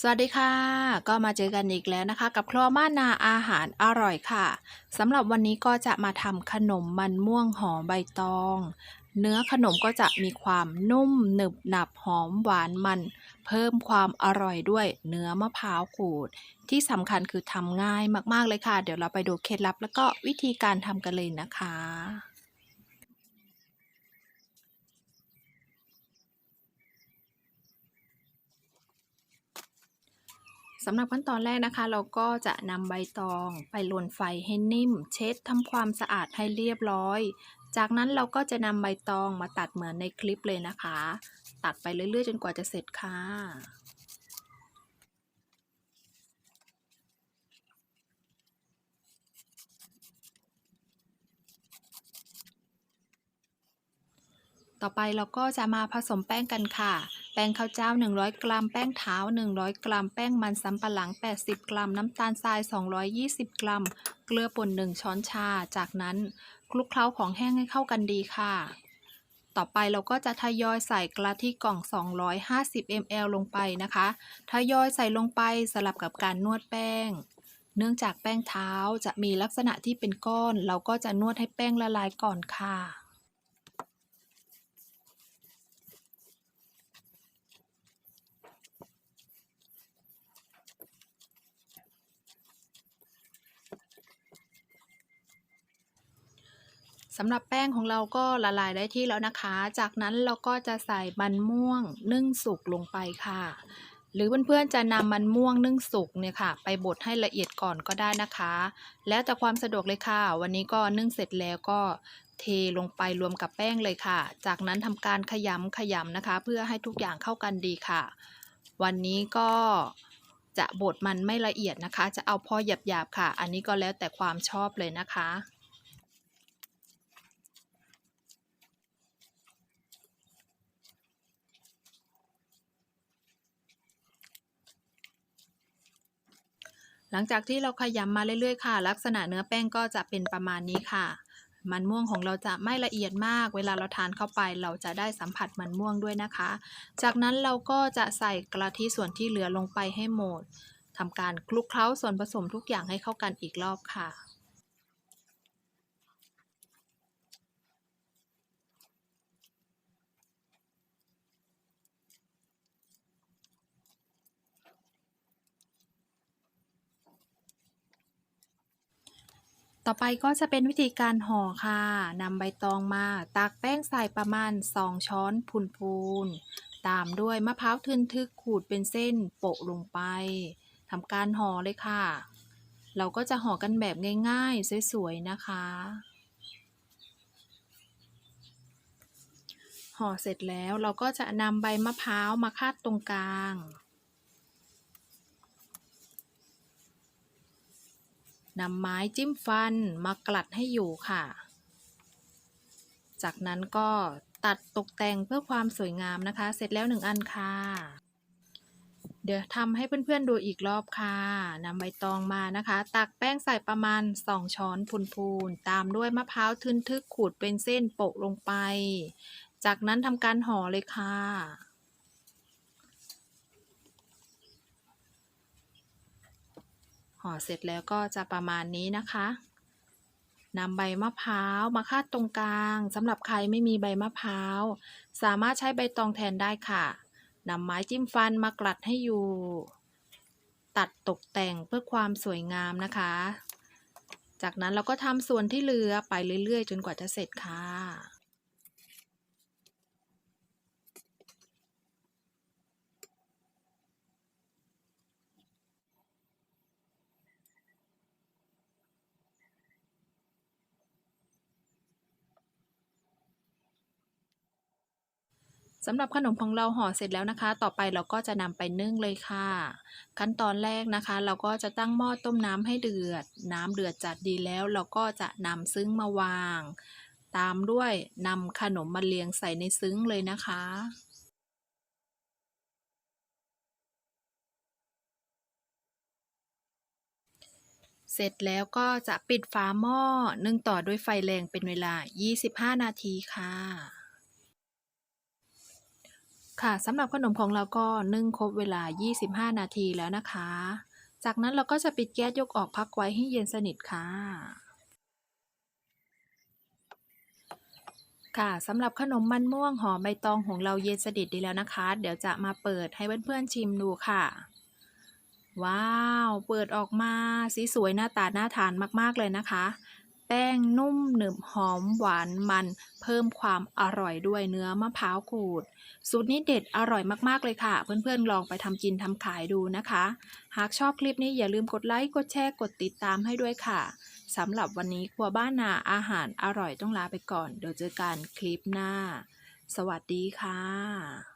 สวัสดีค่ะ ก็มาเจอกันอีกแล้วนะคะ กับครัวม่านนาอาหารอร่อยค่ะสำหรับวันนี้ก็จะมาทำขนมมันม่วงห่อใบตอง เนื้อขนมก็จะมีความนุ่มหนึบหนับหอมหวานมัน เพิ่มความอร่อยด้วยเนื้อมะพร้าวขูด ที่สำคัญคือทำง่ายมากๆเลยค่ะ เดี๋ยวเราไปดูเคล็ดลับแล้วก็วิธีการทำกันเลยนะคะ สำหรับขั้นตอนแรกนะคะ เราก็จะนำใบตองไปลนไฟให้นิ่ม เช็ดทำความสะอาดให้เรียบร้อย จากนั้นเราก็จะนำใบตองมาตัดเหมือนในคลิปเลยนะคะ ตัดไปเรื่อยๆ จนกว่าจะเสร็จค่ะต่อไปเราก็จะมาผสมแป้งกันค่ะ แป้งข้าวเจ้า 100 กรัม แป้งเท้า 100 กรัม แป้งมันสำปะหลัง 80 กรัม น้ำตาลทราย 220 กรัม เกลือป่น 1 ช้อนชา จากนั้นคลุกเคล้าของแห้งให้เข้ากันดีค่ะ ต่อไปเราก็จะทยอยใส่กะทิกล่อง 250 ml ลงไปนะคะ ทยอยใส่ลงไปสลับกับการนวดแป้ง เนื่องจากแป้งเท้าจะมีลักษณะที่เป็นก้อน เราก็จะนวดให้แป้งละลายก่อนค่ะ สำหรับแป้งของเราก็ละลายได้ที่แล้วนะคะ จากนั้นเราก็จะใส่มันม่วงนึ่งสุกลงไปค่ะ หรือเพื่อนๆจะนำมันม่วงนึ่งสุกเนี่ยค่ะ ไปบดให้ละเอียดก่อนก็ได้นะคะ แล้วแต่ความสะดวกเลยค่ะ วันนี้ก็นึ่งเสร็จแล้วก็เทลงไปรวมกับแป้งเลยค่ะ จากนั้นทำการขยำขยำนะคะ เพื่อให้ทุกอย่างเข้ากันดีค่ะ วันนี้ก็จะบดมันไม่ละเอียดนะคะ จะเอาพอหยาบๆค่ะ อันนี้ก็แล้วแต่ความชอบเลยนะคะ หลังจากที่เราขยำมาเรื่อยๆค่ะ ลักษณะเนื้อแป้งก็จะเป็นประมาณนี้ค่ะ มันม่วงของเราจะไม่ละเอียดมาก เวลาเราทานเข้าไปเราจะได้สัมผัสมันม่วงด้วยนะคะ จากนั้นเราก็จะใส่กะทิส่วนที่เหลือลงไปให้หมดทำการคลุกเคล้าส่วนผสมทุกอย่างให้เข้ากันอีกรอบค่ะ ต่อไปก็จะเป็นวิธีการห่อค่ะนำใบตองมาตักแป้งใส่ประมาณ 2 ช้อนพูนๆตามด้วยมะพร้าวทึนทึกขูดเป็นเส้นโปะลงไปทำการห่อเลยค่ะ เราก็จะห่อกันแบบง่ายๆ สวยๆ นะคะ ห่อเสร็จแล้วเราก็จะนำใบมะพร้าวมาคาดตรงกลาง นำไม้จิ้มฟันมากลัดให้อยู่ค่ะ จากนั้นก็ตัดตกแต่งเพื่อความสวยงามนะคะ เสร็จแล้วหนึ่งอันค่ะ เดี๋ยวทำให้เพื่อนๆดูอีกรอบค่ะนำใบตองมานะคะ ตักแป้งใส่ประมาณ 2 ช้อนพูนๆ ตามด้วยมะพร้าวทึนทึกขูดเป็นเส้นโปะลงไป จากนั้นทำการห่อเลยค่ะ ห่อเสร็จแล้วก็จะประมาณนี้นะคะนำใบมะพร้าวมาคาดตรงกลางสำหรับใครไม่มีใบมะพร้าวสามารถใช้ใบตองแทนได้ค่ะนำไม้จิ้มฟันมากลัดให้อยู่ ตัดตกแต่งเพื่อความสวยงามนะคะ จากนั้นเราก็ทำส่วนที่เหลือไปเรื่อยๆ จนกว่าจะเสร็จค่ะ สำหรับขนมของเราห่อเสร็จแล้วนะคะ ต่อไปเราก็จะนำไปนึ่งเลยค่ะ ขั้นตอนแรกนะคะ เราก็จะตั้งหม้อต้มน้ำให้เดือด น้ำเดือดจัดดีแล้ว เราก็จะนำซึ้งมาวาง ตามด้วยนำขนมมาเรียงใส่ในซึ้งเลยนะคะเสร็จแล้วก็จะปิดฝาหม้อนึ่งต่อด้วยไฟแรงเป็นเวลา 25 นาทีค่ะ ค่ะสำหรับขนมของเราก็นึ่งครบเวลา 25 นาทีแล้วนะคะ จากนั้นเราก็จะปิดแก๊สยกออกพักไว้ให้เย็นสนิทค่ะ ค่ะสำหรับขนมมันม่วงหอมใบตองของเราเย็นสนิทดีแล้วนะคะ เดี๋ยวจะมาเปิดให้เพื่อนๆชิมดูค่ะ ว้าว เปิดออกมาสีสวยหน้าตาน่าทานมากๆเลยนะคะ ป้งนุ่มหนึบหอมหวานมัน เพิ่มความอร่อยด้วยเนื้อมะพร้าวขูด สูตรนี้เด็ดอร่อยมากๆเลยค่ะ เพื่อนๆลองไปทำกินทำขายดูนะคะ หากชอบคลิปนี้อย่าลืมกดไลค์กดแชร์กดติดตามให้ด้วยค่ะสำหรับวันนี้ครัวบ้านนาอาหารอร่อยต้องลาไปก่อน เดี๋ยวเจอกันคลิปหน้า สวัสดีค่ะ